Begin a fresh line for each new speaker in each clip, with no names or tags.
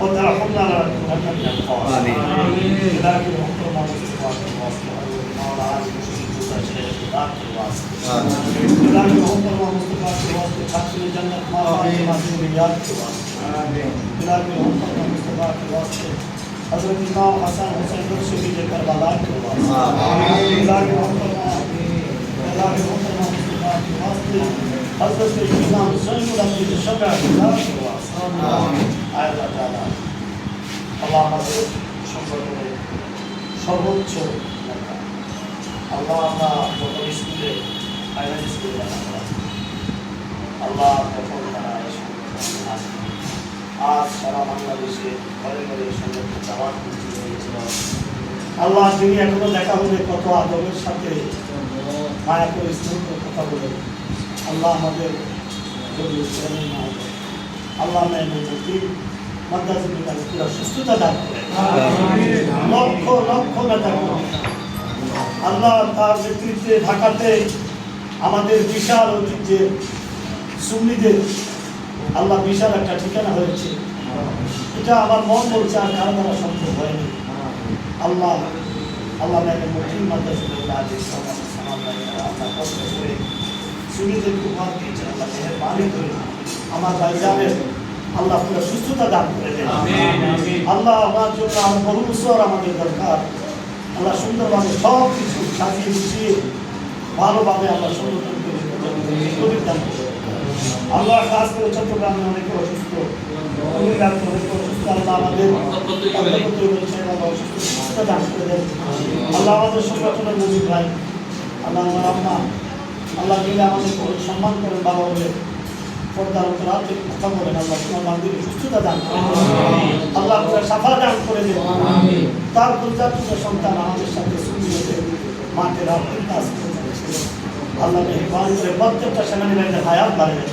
وتعفضنا على ربنا من
الخاص
كذلك الحكم والسلطان الواصل والمولى عز وجل شيخ الحق
الواصل
كذلك الحكم والمصطفى الواصل حتى الجنة ما فيه مسؤوليات الواصل كذلك الحكم والمصطفى الواصل حضرت امام حسن حسین نقشبی کے کربلا کے واسطے
آمین
اللہ کے محترمہ اللہ کے محترمہ مصطفیٰ کے واسطے حضرت امام حسین رحمۃ اللہ کے شفاعت
کے واسطے
আল্লাহ তাআলা আল্লাহ আমাদের সম্পর্কে সর্বোচ্চ। আল্লাহ আমরা যখন স্কুলে ফাইনাল স্কুলে আল্লাহ তখন তারা আজ সারা বাংলাদেশে ঘরে ঘরে সংগঠন দাওয়াত আল্লাহ তিনি এখনও দেখা হলে কত আদবের সাথে মায়া করে স্নেহ কথা বলে আল্লাহ আমাদের হতো আল্লাহ সুস্থতা দান করে। লক্ষ লক্ষ নেতা আল্লাহ তার নেতৃত্বে ঢাকাতে আমাদের বিশাল ঐতিহ্যে সুন্নিদের আল্লাহ বিশাল একটা ঠিকানা হয়েছে। এটা আমার মন বলছে আর কারও দ্বারা সম্ভব হয়নি। আল্লাহ আল্লাহ প্রতি মাদ্রাসা আল্লাহ কষ্ট করে খুব ভাগ দিয়েছেন আল্লাহ মেহরবানি করে আমার ভাইজানের আল্লাহ পুরো সুস্থতা দান করে দেন আল্লাহ আমার জন্য আর বহু বছর আমাদের দরকার আল্লাহ সুন্দরভাবে সব কিছু সাজিয়ে গুছিয়ে ভালোভাবে আল্লাহ সুন্দর দান করে। আল্লাহ কাজ করে চট্টগ্রামে অনেকে অসুস্থ আল্লাহ আমাদের সংগঠনের নজির ভাই আল্লাহ আমার আম্মা আল্লাহ মিলে আমাদের সম্মান করেন বাবা বলে পর্দার কথা বলেন আল্লাহ তোমার বান্ধবী সুস্থতা দান। আল্লাহ সাফা দান করে দেন। তার সন্তান আমাদের সাথে সুন্দর মাঠে দিন কাজ আল্লাহ মেহরবান করে প্রত্যেকটা সেনানিবাহিনীর হায়াত দেন।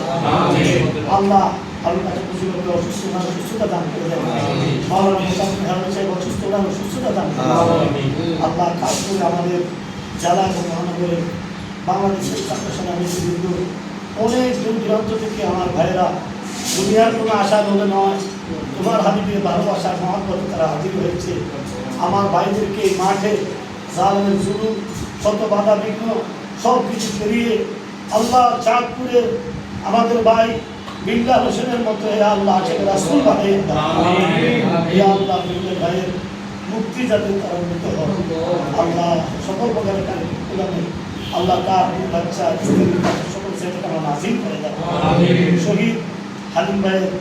আল্লাহ আল্লাহ খুশি করে অসুস্থ না সুস্থতা দান করে দেন। মাওলানা মোসাফির হেরমে সাহেব অসুস্থ না সুস্থতা দান আল্লাহ কাজ করে আমাদের জেলা এবং মহানগরে বাংলাদেশের ছাত্র সেনাবাহিনী কিন্তু অনেক দূর দূরান্ত থেকে আমার ভাইয়েরা দুনিয়ার কোনো আশা বলে নয় তোমার হাবিবের ভালোবাসার মহাব্বত তারা হাজির হয়েছে। আমার ভাইদেরকে মাঠে জালেমের জুলুম শত বাধা বিঘ্ন সব কিছু পেরিয়ে আল্লাহ চাঁদপুরের আমাদের ভাই বিল্লা হোসেনের মতো হে আল্লাহ আশেখ রাসুল বানিয়ে দাও। হে আল্লাহ বিল্লা ভাইয়ের মুক্তি যাতে ত্বরান্বিত হয়। আল্লাহ সকল প্রকারের কারিকুলামে আল্লাহ তার বাচ্চা স্ত্রী সকল সেটাকে আমরা নাজিল করে দাও শহীদ হালিম ভাইয়ের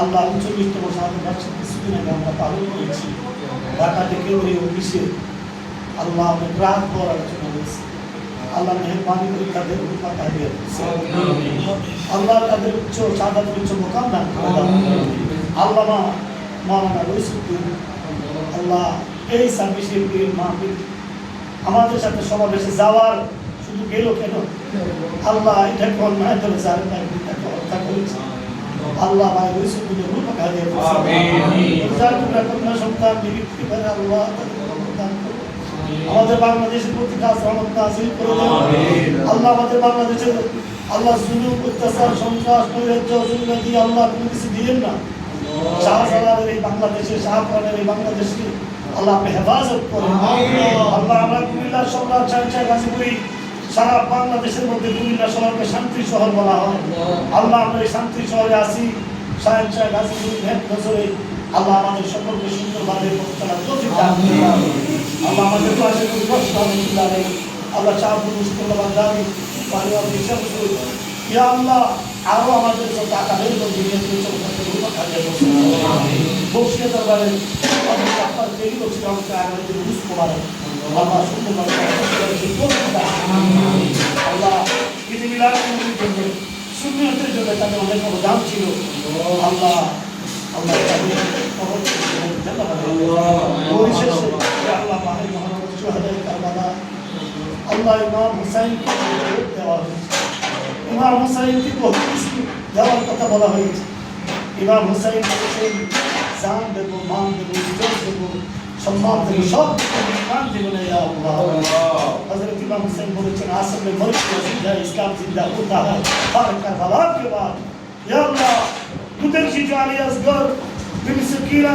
আল্লাহ উচ্চবিত্তম সাহায্য বাচ্চা কিছুদিন আগে আমরা পালন করেছি। ঢাকা থেকে ওই অফিসে আল্লাহ অনেক রাত পর আলোচনা হয়েছে। আল্লাহ মেহরবানি করে তাদের রূপা তাদের আল্লাহ তাদের উচ্চ সাদাত উচ্চ মোকাম দান আল্লাহ মাওলানা রইসুদ্দিন আল্লাহ এই সার্ভিসের মাহফিল আমাদের সাথে সমাবেশে যাওয়ার শুধু গেল কেন? আল্লাহ এটা অন্যায় ধরে যার তাকে হত্যা করেছে? আল্লাহ ভাই রইসুদ্দিনের রূপ খাইয়ে যার তোমরা কন্যা সন্তান বিবৃতি করে আল্লাহ। আমাদের বাংলাদেশের প্রতি কাজ করে আল্লাহ আমাদের বাংলাদেশের আল্লাহ জুলুম অত্যাচার সন্ত্রাস নৈরাজ্য জুলুম দিয়ে আল্লাহ কোনো কিছু দিলেন না। শাহজালালের এই বাংলাদেশে শাহপুরানের এই বাংলাদেশকে আল্লাহ হেফাজত আল্লাহ আমরা কুমিল্লার সম্রাট চাই চাই গাজীপুরি সারা বাংলাদেশের মধ্যে কুমিল্লা শহরকে শান্তি শহর বলা হয়। আল্লাহ, আমরা এই শান্তি শহরে আসি সাহেব চাই গাজীপুরি ভেদ বছরে আল্লাহ আমাদের সকলকে সুন্দরভাবে। আল্লাহ আমাদের পাশে কোনো আল্লাহ চাহবুল মুস্তফা দাবি আরও আমাদের টাকা আপনার দেরি করছে আমাকে আগে যে বুঝ করার আল্লাহ সুন্দরভাবে আল্লাহ পৃথিবীর জন্য শূন্যতের জন্য তাদের অনেক দাম ছিল আল্লাহ আল্লাহ তাদের। পরিশেষে আল্লাহ মাহের মহানগর সুহাদায়ে কারবালা আল্লাহ ইমাম হুসাইনকে দেওয়া মান দেব, ইজ্জত দেব সম্মান থেকে সব ইসলাম জীবনে হজরত ইমাম হুসেন বলেছেন আসলে মরিয়া জিন্দা ইসলাম জিন্দা হতা হয়। হর কারবালা কে বাদ। ইয়া আল্লাহ মুদরসি জালি আসগর বিন সকিনা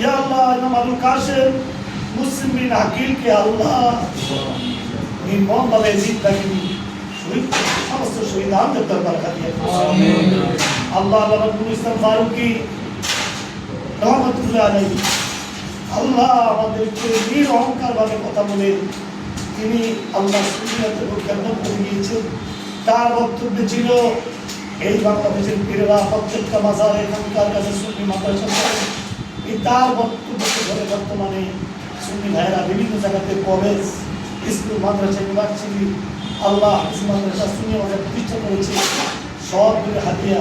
ইয়া আল্লাহ ইমাম আবুল কাশেম মুসলিম বিন হাকিল কে আল্লাহ নির্মমভাবে জিন্দাগি সমস্ত শহীদানদের দরবার
খাতিয়ে
আল্লাহ আল্লাহ রব্বুল ফারুকি রহমতুল্লাহ আল্লাহ আমাদেরকে নির অহংকার ভাবে কথা বলে তিনি আল্লাহ সুনিয়াতে খেদমত করে গিয়েছেন। তার বক্তব্য ছিল, এই বাংলাদেশের পীরেরা প্রত্যেকটা মাজার এখানকার কাছে সুন্নি মাদ্রাসা করে। এই তার বক্তব্যকে ধরে বর্তমানে সুন্নি ভাইয়েরা বিভিন্ন জায়গাতে কলেজ, স্কুল, মাদ্রাসা, ইউনিভার্সিটি, আল্লাহ মাদ্রাসা, সুন্নি মাদ্রাসা প্রতিষ্ঠা করেছে। সব হাতিয়া।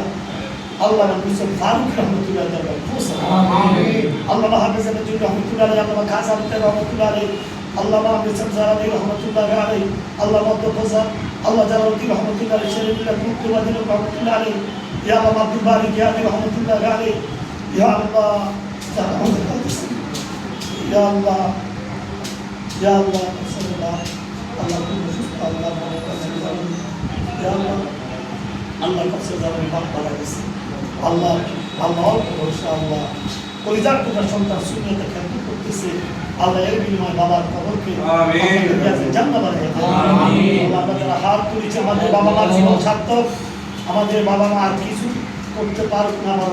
আল্লাহ নবী ফারুক রহমতুল্লাহ দরবার পৌঁছানো
আমিন।
আল্লামা হাফিজ আব্দুল রহমতুল্লাহ আলাইহি আল্লামা খাজা আব্দুল রহমতুল্লাহ আলাইহি আল্লামা হাফিজ জালালি রহমতুল্লাহ আলাইহি আল্লামা আব্দুল ফাজাল আল্লাহ জালালউদ্দিন রহমতুল্লাহ আলাইহি শরীফুল্লাহ মুক্তবাদী রহমতুল্লাহ আলাইহি ইয়া আল্লাহ আব্দুল বারি গিয়াদি রহমতুল্লাহ আলাইহি ইয়া আল্লাহ ইয়া রহমতুল্লাহ ইয়া আল্লাহ ইয়া আল্লাহ সাল্লাল্লাহ আল্লাহ তুমি সুস্থ আল্লাহ ভালো কাছে জানেন ইয়া আল্লাহ আল্লাহ কাছে জানেন বাপ মারা গেছে আল্লাহ আল্লাহ অল্প ভরসা আল্লাহ কলিজার সন্তান শূন্যতে করতেছে। আল্লাহ এর বিনিময় বাবার। জান্নাত আল্লাহ আমরা হাত তুলেছি আমাদের বাবা মার জীবন সার্থক। আমাদের বাবা মা আর কিছু করতে পারুক না পারুক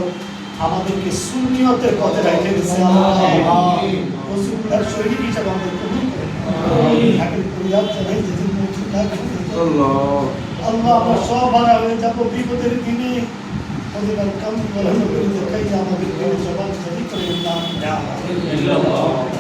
আমাদেরকে শূন্যতের পথে রেখে দিচ্ছে শহীদ হিসাবে আমাদের কবুল।
আল্লাহ।
আল্লাহ আমরা সব হারা হয়ে যাব বিপদের দিনে। আর কাম করে দেখাই আমাদের জবান জারি করে না
ইল্লাল্লাহ